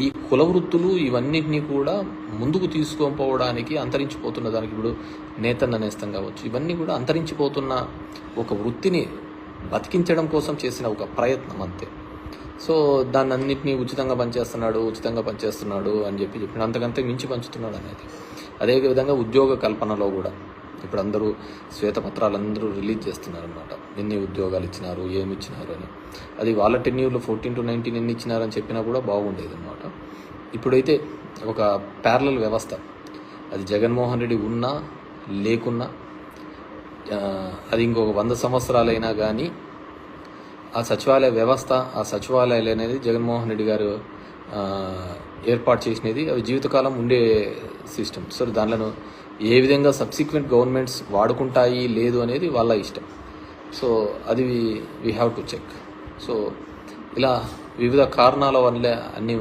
ఈ కుల వృత్తులు ఇవన్నిటినీ కూడా ముందుకు తీసుకోపోవడానికి అంతరించిపోతున్న దానికి ఇప్పుడు నేతన్న నేస్తం కావచ్చు. ఇవన్నీ కూడా అంతరించిపోతున్న ఒక వృత్తిని బతికించడం కోసం చేసిన ఒక ప్రయత్నం అంతే. సో దాన్ని అన్నింటినీ ఉచితంగా పనిచేస్తున్నాడు ఉచితంగా పనిచేస్తున్నాడు అని చెప్పి చెప్పిన అంతకంతే మించి పంచుతున్నాడు అనేది. అదేవిధంగా ఉద్యోగ కల్పనలో కూడా. ఇప్పుడు అందరూ శ్వేతపత్రాలు అందరూ రిలీజ్ చేస్తున్నారు అనమాట ఎన్ని ఉద్యోగాలు ఇచ్చినారు ఏమి ఇచ్చినారు అని. అది వాళ్ళ టెన్యూర్లో ఫోర్టీన్ టు నైన్టీన్ ఎన్ని ఇచ్చినారని చెప్పినా కూడా బాగుండేది అనమాట ఇప్పుడైతే ఒక ప్యారలల్ వ్యవస్థ. అది జగన్మోహన్ రెడ్డి ఉన్నా లేకున్నా అది ఇంకొక వంద సంవత్సరాలైనా కానీ ఆ సచివాలయ వ్యవస్థ ఆ సచివాలయాలు అనేది జగన్మోహన్ రెడ్డి గారు ఏర్పాటు చేసినది. అవి జీవితకాలం ఉండే సిస్టమ్ సో దానిలో ఏ విధంగా సబ్సిక్వెంట్ గవర్నమెంట్స్ వాడుకుంటాయి లేదు అనేది వాళ్ళ ఇష్టం. సో అది we have to check so ఇలా వివిధ కారణాల వల్ల అన్నీ